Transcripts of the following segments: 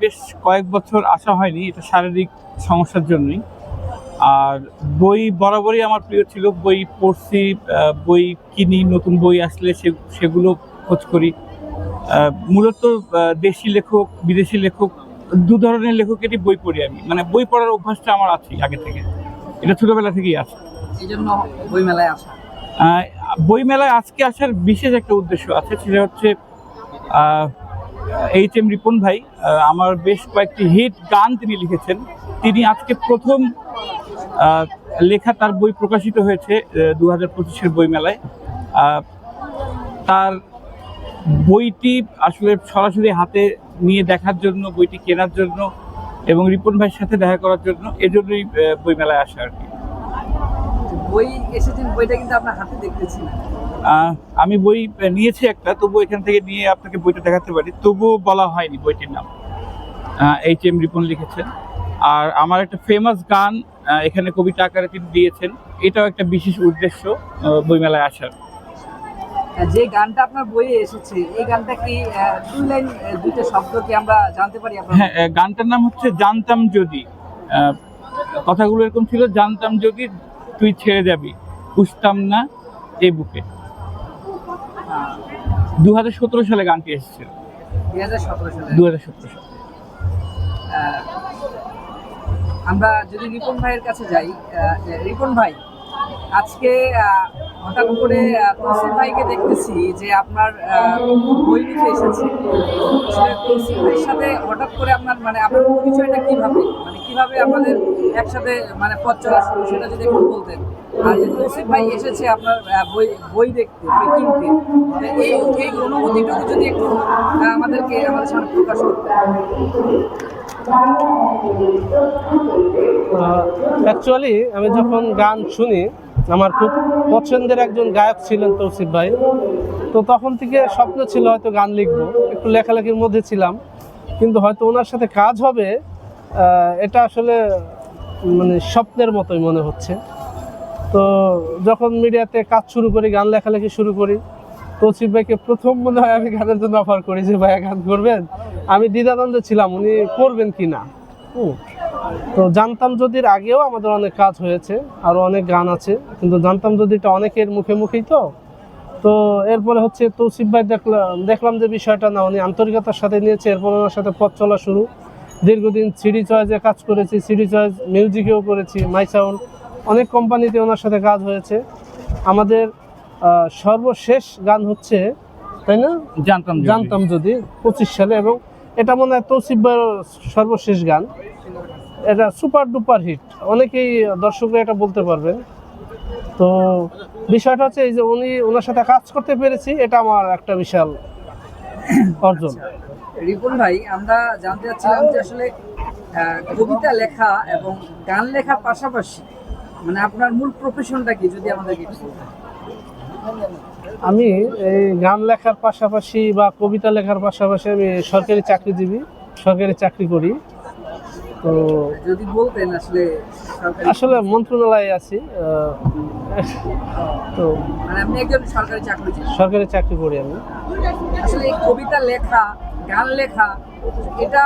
বেশ কয়েক বছর আসা হয়নি এটা শারীরিক সমস্যার জন্যই। আর বই বরাবরই আমার প্রিয় ছিল বই পড়ছি বই কিনি নতুন বই আসলে সেগুলো খোঁজ করি। মূলত দেশি লেখক বিদেশি লেখক দু ধরনের লেখকেরই বই পড়ি আমি। মানে বই পড়ার অভ্যাসটা আমার আছে আগে থেকে। এটা ছোটবেলা থেকেই আছে। এই জন্য বই মেলায় আসা। বই মেলায় আজকে আসার বিশেষ একটা উদ্দেশ্য আছে সেটা হচ্ছে এইচ এম রিপন ভাই আমার বেশ কয়েকটি হিট গান তিনি লিখেছেন। তিনি আজকে প্রথম লেখা তার বই প্রকাশিত হয়েছে দু হাজার পঁচিশের বইমেলায়। তার বইটি আসলে সরাসরি হাতে নিয়ে দেখার জন্য, বইটি কেনার জন্য এবং রিপন ভাইয়ের সাথে দেখা করার জন্য এজন্যই বইমেলায় বই মেলায় আসা আর কি। বই এসেছেন, বইটা কিন্তু আপনার হাতে দেখতেছি। আমি বই নিয়েছি একটা তবু এখান থেকে নিয়ে আপনাকে বইটা দেখাতে পারি। তবুও বলা হয়নি বইটির নাম। এইচ এম রিপন লিখেছেন আর আমার একটা ফেমাস গান এখানে কবিতা আকারে তিনি দিয়েছেন। এটাও একটা বিশেষ উদ্দেশ্য বইমেলায় আসার। যে গানটা আপনার বইয়ে এসেছে এই গানটা কি দুই লাইন দুইটা শব্দ কি আমরা জানতে পারি হ্যাঁ গানটার নাম হচ্ছে জানতাম যদি। কথাগুলো এরকম ছিল জানতাম যদি তুই ছেড়ে যাবি বুঝতাম না এই বুকে। দু হাজার সতেরো সালে গানটি এসেছিল। দু হাজার সতেরো সালে। আমরা যদি রিপন ভাইয়ের কাছে যাই রিপন ভাই আজকে আহ, হঠাৎ করে আহ, ভাইকে দেখতেছি যে আপনার বই লিখে এসেছে। তৌসিফ ভাইয়ের সাথে হঠাৎ করে আপনার মানে আপনার পরিচয়টা কীভাবে? মানে কীভাবে আমাদের একসাথে মানে পথ চলা শুরু? সেটা যদি একটু বলতেন। আর যে তৌসিফ ভাই এসেছে আপনার বই বই দেখতে বই কিনতে এই এই অনুভূতিটুকু যদি একটু আমাদেরকে আমাদের সামনে প্রকাশ করতেন। অ্যাকচুয়ালি আমি যখন গান শুনি আমার খুব পছন্দের একজন গায়ক ছিলেন তৌসিফ ভাই। তো তখন থেকে স্বপ্ন ছিল হয়তো গান লিখব, একটু লেখালেখির মধ্যে ছিলাম। কিন্তু হয়তো ওনার সাথে কাজ হবে এটা আসলে মানে স্বপ্নের মতোই মনে হচ্ছে। তো যখন মিডিয়াতে কাজ শুরু করি, গান লেখালেখি শুরু করি, তৌসিফ ভাইকে প্রথম মনে হয় আমি গানের জন্য অফার করি যে, ভাইয়া, গান করবেন? আমি দ্বিধাদ্বন্দ্বে ছিলাম, উনি করবেন কি না। তো জানতাম যদির আগেও আমাদের অনেক কাজ হয়েছে আরও অনেক গান আছে কিন্তু জানতাম যদিটা অনেকের মুখে মুখেই তো। তো এরপরে হচ্ছে তৌসিফ ভাই দেখলাম দেখলাম যে বিষয়টা না উনি আন্তরিকতার সাথে নিয়েছে এরপর ওনার সাথে পথ চলা শুরু। দীর্ঘদিন সিডি চয়েসে কাজ করেছি সিডি চয়েস মিউজিকেও করেছি মাই সাউন্ড অনেক কোম্পানিতে ওনার সাথে কাজ হয়েছে। আমাদের সর্বশেষ গান হচ্ছে তাই না? জানতাম জানতাম যদি পঁচিশ সালে এবং এটা মনে হয় তৌসিফ ভাইয়ের সর্বশেষ গান। এটা সুপার ডুপার হিট। অনেকেই দর্শকরা এটা বলতে পারবেন। তো বিষয়টা হচ্ছে এই যে উনি ওনার সাথে কাজ করতে পেরেছি এটা আমার একটা বিশাল অর্জন। রিপন ভাই আমরা জানতে চাচ্ছিলাম যে আসলে কবিতা লেখা এবং গান লেখার পাশাপাশি মানে আপনার মূল প্রফেশনটা কি যদি আমাদেরকে একটু আমি এই গান লেখার পাশাপাশি বা কবিতা লেখার পাশাপাশি আমি সরকারি চাকরিজীবী সরকারি চাকরি করি। তো যদি বলতেন আসলে আসলে মন্ত্রণালয়ে আছি তো মানে আপনি একজন সরকারি চাকরিজীবী সরকারি চাকরি করি আমি। আসলে এই কবিতা লেখা গান লেখা এটা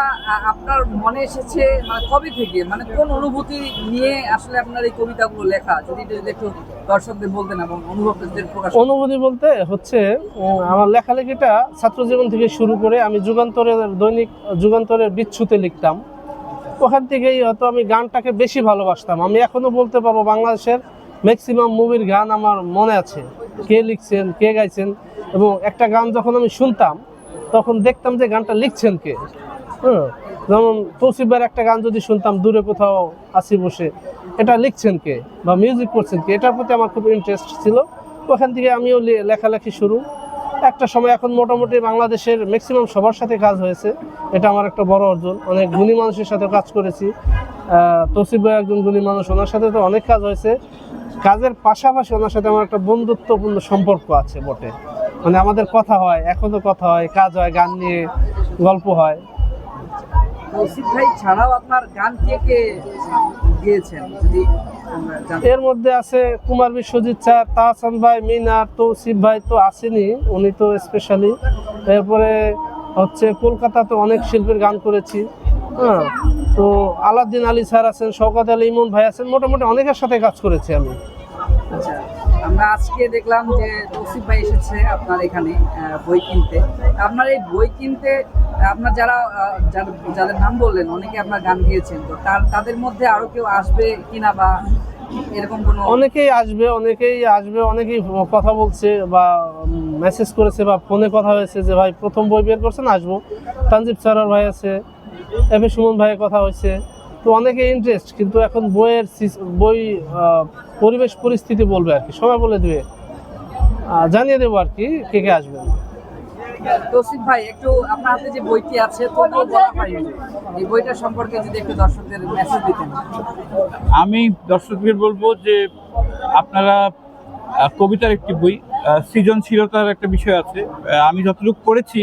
আপনার মনে এসেছে মানে কবে থেকে? মানে কোন অনুভূতি নিয়ে আসলে আপনার এই কবিতাগুলো লেখা? যদি এটা একটু দর্শকদের বলতেন এবং অনুভবদের প্রকাশ অনুভূতি বলতে হচ্ছে আমার লেখালেখিটা ছাত্র জীবন থেকে শুরু করে আমি যুগান্তরের দৈনিক যুগান্তরের বিচ্ছুতে লিখতাম। ওখান থেকেই হয়তো আমি গানটাকে বেশি ভালোবাসতাম। আমি এখনও বলতে পারব বাংলাদেশের ম্যাক্সিমাম মুভির গান আমার মনে আছে। কে লিখছেন, কে গাইছেন এবং একটা গান যখন আমি শুনতাম, তখন দেখতাম যে গানটা লিখছেন কে। হ্যাঁ যেমন তৌসিফের একটা গান যদি শুনতাম, দূরে কোথাও আসি বসে, এটা লিখছেন কে বা মিউজিক করছেন কে, এটার প্রতি আমার খুব ইন্টারেস্ট ছিল। ওখান থেকে আমিও লেখালেখি শুরু। একটা সময় এখন মোটামুটি বাংলাদেশের ম্যাক্সিমাম সবার সাথে কাজ হয়েছে। এটা আমার একটা বড় অর্জন। অনেক গুণী মানুষের সাথে কাজ করেছি। তৌসিফ ভাই একজন গুণী মানুষ, ওনার সাথে তো অনেক কাজ হয়েছে। কাজের পাশাপাশি ওনার সাথে আমার একটা বন্ধুত্বপূর্ণ সম্পর্ক আছে বটে। মানে আমাদের কথা হয়, এখনও কথা হয়, কাজ হয়, গান নিয়ে গল্প হয়। ভাই, ছাড়াও আপনার গান কে কে গিয়েছেন? এর মধ্যে আছে কুমার বিশ্বজিৎ স্যার, তাহসান ভাই, মিনার, তৌসিফ ভাই তো আসেনি, উনি তো স্পেশালি এরপরে হচ্ছে কলকাতাতে অনেক শিল্পীর গান করেছি। হ্যাঁ তো আলাউদ্দিন আলী স্যার আছেন, শওকত আলী ইমন ভাই আছেন, মোটামুটি অনেকের সাথে কাজ করেছি আমি। আমরা আজকে দেখলাম যে তৌসিফ ভাই এসেছে আপনার এখানে বই কিনতে। আপনার এই বই কিনতে, আপনার যারা যাদের নাম বললেন, অনেকে আপনার গান গিয়েছেন, তো তার তাদের মধ্যে আরও কেউ আসবে কিনা বা এরকম কোনো অনেকেই আসবে অনেকেই আসবে, অনেকেই কথা বলছে বা মেসেজ করেছে বা ফোনে কথা হয়েছে যে, ভাই, প্রথম বই বের করছেন, আসব। তানজিব স্যারের ভাই আছে এফ সুমন ভাইয়ের কথা হয়েছে। তো অনেকে ইন্টারেস্ট কিন্তু এখন বইয়ের বই পরিবেশ পরিস্থিতি বলবে আর কি। সবাই বলে দেবে। জানিয়ে দেবো আর কি কে কে আসবেন। তৌসিফ ভাই একটু আপনার হাতে যে বইটি আছে তবুও বলা হয়নি এই বইটা সম্পর্কে যদি একটু দর্শকদের মেসেজ দিতেন। আমি দর্শকদের বলব যে আপনারা কবিতার একটি বই সৃজনশীলতার একটা বিষয় আছে। আমি যতটুকু পড়েছি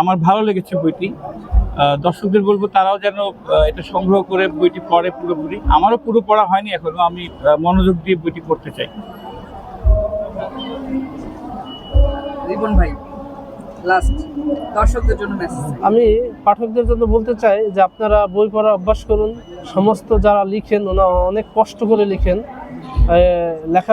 আমার ভালো লেগেছে বইটি। দর্শকদের বলব তারাও যেন এটা সংগ্রহ করে বইটি পড়ে পুরোপুরি। আমারও পুরো পড়া হয়নি এখনও আমি মনোযোগ দিয়ে বইটি পড়তে চাই। রিপন ভাই লাস্ট দর্শকদের জন্য মেসেজ আমি পাঠকদের জন্য বলতে চাই যে আপনারা বই পড়া অভ্যাস করুন। সমস্ত যারা লিখেন ওনারা অনেক কষ্ট করে লিখেন। লেখা